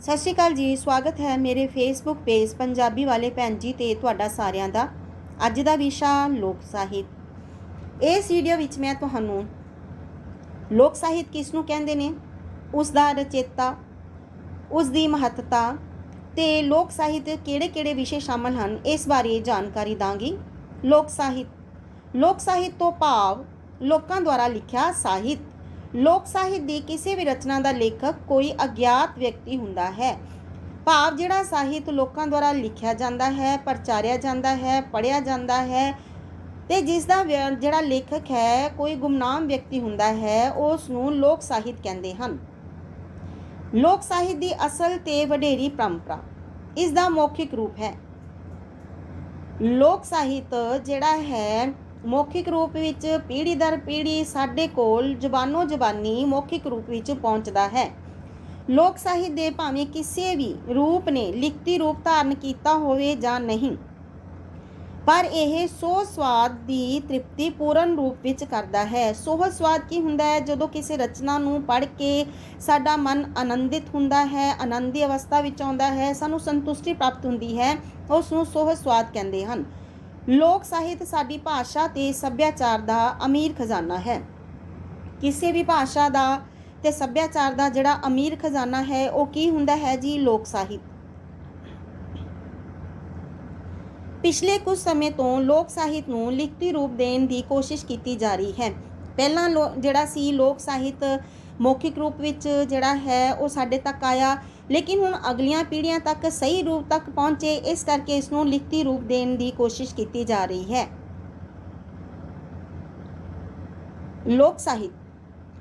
ਸਤਿ ਸ਼੍ਰੀ ਅਕਾਲ ਜੀ, ਸਵਾਗਤ ਹੈ ਮੇਰੇ ਫੇਸਬੁੱਕ ਪੇਜ ਪੰਜਾਬੀ ਵਾਲੇ ਭੈਣ ਜੀ ਤੇ ਤੁਹਾਡਾ ਸਾਰਿਆਂ ਦਾ। ਅੱਜ ਦਾ ਵਿਸ਼ਾ ਲੋਕ ਸਾਹਿਤ। ਇਸ ਵੀਡੀਓ ਵਿੱਚ ਮੈਂ ਤੁਹਾਨੂੰ ਲੋਕ ਸਾਹਿਤ ਕਿਸ ਨੂੰ ਕਹਿੰਦੇ ਨੇ? ਉਸ ਦਾ ਰਚੇਤਾ ਉਸ ਦੀ ਮਹੱਤਤਾ ਤੇ ਲੋਕ ਸਾਹਿਤ ਕਿਹੜੇ-ਕਿਹੜੇ ਵਿਸ਼ੇ ਸ਼ਾਮਲ ਹਨ, ਇਸ ਬਾਰੇ ਜਾਣਕਾਰੀ ਦਾਂਗੀ। ਲੋਕ ਸਾਹਿਤ। ਲੋਕ ਸਾਹਿਤ ਤੋਂ ਭਾਵ ਲੋਕਾਂ ਦੁਆਰਾ ਲਿਖਿਆ ਸਾਹਿਤ। ਲੋਕ ਸਾਹਿਤ ਦੀ ਕਿਸੇ ਵੀ ਰਚਨਾ ਦਾ ਲੇਖਕ ਕੋਈ ਅਗਿਆਤ ਵਿਅਕਤੀ ਹੁੰਦਾ ਹੈ। ਭਾਵ ਜਿਹੜਾ ਸਾਹਿਤ ਲੋਕਾਂ ਦੁਆਰਾ ਲਿਖਿਆ ਜਾਂਦਾ ਹੈ, ਪ੍ਰਚਾਰਿਆ ਜਾਂਦਾ ਹੈ, ਪੜ੍ਹਿਆ ਜਾਂਦਾ ਹੈ ਤੇ ਜਿਸ ਦਾ ਜਿਹੜਾ ਲੇਖਕ ਹੈ, ਕੋਈ ਗੁਮਨਾਮ ਵਿਅਕਤੀ ਹੁੰਦਾ ਹੈ ਉਸ ਨੂੰ ਲੋਕ ਸਾਹਿਤ ਕਹਿੰਦੇ ਹਨ। ਲੋਕ ਸਾਹਿਤ ਦੀ ਅਸਲ ਤੇ ਵਡੇਰੀ ਪਰੰਪਰਾ ਇਸ ਦਾ ਮੌਖਿਕ ਰੂਪ ਹੈ। ਲੋਕ ਸਾਹਿਤ ਜਿਹੜਾ ਹੈ ਮੌਖਿਕ ਰੂਪ ਵਿੱਚ ਪੀੜ੍ਹੀ ਦਰ ਪੀੜ੍ਹੀ ਸਾਡੇ ਕੋਲ ਜ਼ਬਾਨੋ ਜ਼ਬਾਨੀ ਮੌਖਿਕ ਰੂਪ ਵਿੱਚ ਪਹੁੰਚਦਾ ਹੈ। ਲੋਕ ਸਾਹਿਤ ਦੇ ਭਾਵੇਂ ਕਿਸੇ ਵੀ ਰੂਪ ਨੇ ਲਿਖਤੀ ਰੂਪ ਧਾਰਨ ਕੀਤਾ ਹੋਵੇ ਜਾਂ ਨਹੀਂ, ਪਰ ਇਹ ਸੋ ਸਵਾਦ ਦੀ ਤ੍ਰਿਪਤੀ ਪੂਰਨ ਰੂਪ ਵਿੱਚ ਕਰਦਾ ਹੈ। ਸੋਹ ਸਵਾਦ ਕੀ ਹੁੰਦਾ ਹੈ? ਜਦੋਂ ਕਿਸੇ ਰਚਨਾ ਨੂੰ ਪੜ੍ਹ ਕੇ ਸਾਡਾ ਮਨ ਆਨੰਦਿਤ ਹੁੰਦਾ ਹੈ, ਆਨੰਦੀ ਅਵਸਥਾ ਵਿੱਚ ਆਉਂਦਾ ਹੈ, ਸਾਨੂੰ ਸੰਤੁਸ਼ਟੀ ਪ੍ਰਾਪਤ ਹੁੰਦੀ ਹੈ ਉਸ ਨੂੰ ਸੋਹ ਸਵਾਦ ਕਹਿੰਦੇ ਹਨ। ਲੋਕ ਸਾਹਿਤ ਸਾਡੀ ਭਾਸ਼ਾ ਤੇ ਸੱਭਿਆਚਾਰ ਦਾ ਅਮੀਰ ਖਜ਼ਾਨਾ ਹੈ। ਕਿਸੇ ਵੀ ਭਾਸ਼ਾ ਦਾ ਤੇ ਸੱਭਿਆਚਾਰ ਦਾ ਜਿਹੜਾ ਅਮੀਰ ਖਜ਼ਾਨਾ ਹੈ, ਉਹ ਕੀ ਹੁੰਦਾ ਹੈ ਜੀ? ਲੋਕ ਸਾਹਿਤ। ਪਿਛਲੇ ਕੁਝ ਸਮੇਂ ਤੋਂ ਲੋਕ ਸਾਹਿਤ ਨੂੰ ਲਿਖਤੀ ਰੂਪ ਦੇਣ ਦੀ ਕੋਸ਼ਿਸ਼ ਕੀਤੀ ਜਾ ਰਹੀ ਹੈ। ਪਹਿਲਾਂ ਲੋ- ਜਿਹੜਾ ਸੀ ਲੋਕ ਸਾਹਿਤ ਮੌਖਿਕ ਰੂਪ ਵਿੱਚ ਜਿਹੜਾ ਹੈ ਉਹ ਸਾਡੇ ਤੱਕ ਆਇਆ। ਲੇਕਿਨ ਹੁਣ ਅਗਲੀਆਂ ਪੀੜ੍ਹੀਆਂ ਤੱਕ ਸਹੀ ਰੂਪ ਤੱਕ ਪਹੁੰਚੇ, ਇਸ ਕਰਕੇ ਇਸ ਨੂੰ ਲਿਖਤੀ ਰੂਪ ਦੇਣ ਦੀ ਕੋਸ਼ਿਸ਼ ਕੀਤੀ ਜਾ ਰਹੀ ਹੈ। ਲੋਕ ਸਾਹਿਤ,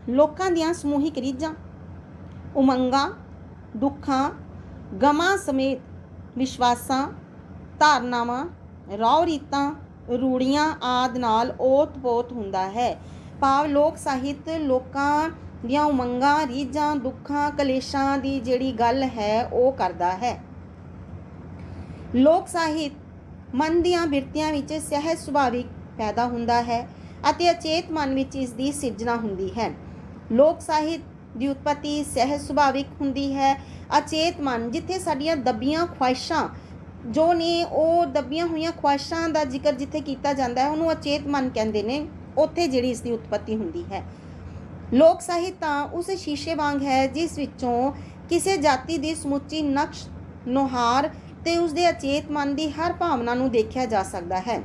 ਲੋਕਾਂ ਦੀਆਂ ਸਮੂਹਿਕ ਰੀਝਾਂ, ਉਮੰਗਾਂ, ਦੁੱਖਾਂ, ਗਮਾਂ ਸਮੇਤ ਵਿਸ਼ਵਾਸਾਂ, ਧਾਰਨਾਵਾਂ ਰੌ ਰੀਤਾਂ, ਰੂੜੀਆਂ ਆਦ ਨਾਲ ਓਤ-ਪੋਤ ਹੁੰਦਾ ਹੈ। ਭਾਵ ਲੋਕ ਸਾਹਿਤ ਲੋਕਾਂ ਦੀਆਂ ਉਮੰਗਾਂ, ਰੀਝਾਂ, ਦੁੱਖਾਂ, ਕਲੇਸ਼ਾਂ ਦੀ ਜਿਹੜੀ ਗੱਲ ਹੈ, ਉਹ ਕਰਦਾ ਹੈ। ਲੋਕ ਸਾਹਿਤ ਮਨ ਦੀਆਂ ਬਿਰਤੀਆਂ ਵਿੱਚ ਸਹਿਜ ਸੁਭਾਵਿਕ ਪੈਦਾ ਹੁੰਦਾ ਹੈ ਅਤੇ ਅਚੇਤ ਮਨ ਵਿੱਚ ਇਸ ਦੀ ਸਿਰਜਣਾ ਹੁੰਦੀ ਹੈ। ਲੋਕ ਸਾਹਿਤ ਦੀ ਉਤਪਤੀ ਸਹਿਜ ਸੁਭਾਵਿਕ ਹੁੰਦੀ ਹੈ। ਅਚੇਤ ਮਨ ਜਿੱਥੇ ਸਾਡੀਆਂ ਦੱਬੀਆਂ ਖੁਆਇਸ਼ਾਂ, ਜੋ ਨੇ ਉਹ ਦੱਬੀਆਂ ਹੋਈਆਂ ਖੁਆਇਸ਼ਾਂ ਦਾ ਜ਼ਿਕਰ ਜਿੱਥੇ ਕੀਤਾ ਜਾਂਦਾ ਹੈ, ਉਹਨੂੰ ਅਚੇਤ ਮਨ ਕਹਿੰਦੇ ਨੇ। ਉੱਥੇ ਜਿਹੜੀ ਇਸ ਦੀ ਉਤਪਤੀ ਹੁੰਦੀ ਹੈ। ਲੋਕ ਸਾਹਿਤ ਤਾਂ ਉਸ ਸ਼ੀਸ਼ੇ ਵਾਂਗ ਹੈ, ਜਿਸ ਵਿੱਚੋਂ ਕਿਸੇ ਜਾਤੀ ਦੀ ਸਮੁੱਚੀ ਨਕਸ਼, ਨੁਹਾਰ ਤੇ ਉਸ ਦੇ ਅਚੇਤ ਮਨ ਦੀ ਹਰ ਭਾਵਨਾ ਨੂੰ ਦੇਖਿਆ ਜਾ ਸਕਦਾ ਹੈ।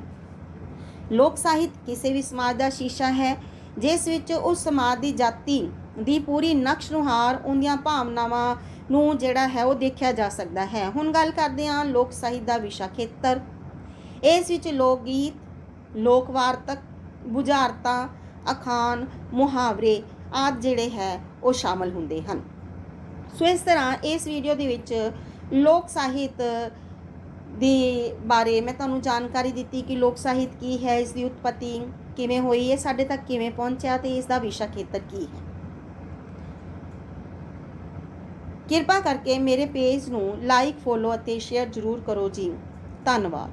ਲੋਕ ਸਾਹਿਤ ਕਿਸੇ ਵੀ ਸਮਾਜ ਦਾ ਸ਼ੀਸ਼ਾ ਹੈ, ਜਿਸ ਵਿੱਚ ਉਸ ਸਮਾਜ ਦੀ ਜਾਤੀ ਦੀ ਪੂਰੀ ਨਕਸ਼, ਨੁਹਾਰ, ਉਹਦੀਆਂ ਭਾਵਨਾਵਾਂ ਨੂੰ ਜਿਹੜਾ ਹੈ ਉਹ ਦੇਖਿਆ ਜਾ ਸਕਦਾ ਹੈ। ਹੁਣ ਗੱਲ ਕਰਦੇ ਹਾਂ ਲੋਕ ਸਾਹਿਤ ਦਾ ਵਿਸ਼ਾ ਖੇਤਰ। ਇਸ ਵਿੱਚ ਲੋਕ ਗੀਤ, ਲੋਕ ਵਾਰਤਕ, ਬੁਝਾਰਤਾਂ, ਅਖਾਣ, ਮੁਹਾਵਰੇ ਆਦਿ ਜਿਹੜੇ ਹੈ, ਉਹ ਸ਼ਾਮਲ ਹੁੰਦੇ ਹਨ। ਸੋ ਇਸ ਤਰ੍ਹਾਂ ਇਸ ਵੀਡੀਓ ਦੇ ਵਿੱਚ ਲੋਕ ਸਾਹਿਤ ਦੇ ਬਾਰੇ ਮੈਂ ਤੁਹਾਨੂੰ ਜਾਣਕਾਰੀ ਦਿੱਤੀ ਕਿ ਲੋਕ ਸਾਹਿਤ ਕੀ ਹੈ, ਇਸ ਦੀ ਉਤਪਤੀ ਕਿਵੇਂ ਹੋਈ ਹੈ, ਸਾਡੇ ਤੱਕ ਕਿਵੇਂ ਪਹੁੰਚਿਆ ਤੇ ਇਸ ਦਾ ਵਿਸ਼ਾ ਖੇਤਰ ਕੀ ਹੈ। ਕਿਰਪਾ ਕਰਕੇ ਮੇਰੇ ਪੇਜ ਨੂੰ ਲਾਈਕ ਫੋਲੋ ਅਤੇ ਸ਼ੇਅਰ ਜ਼ਰੂਰ ਕਰੋ ਜੀ। ਧੰਨਵਾਦ।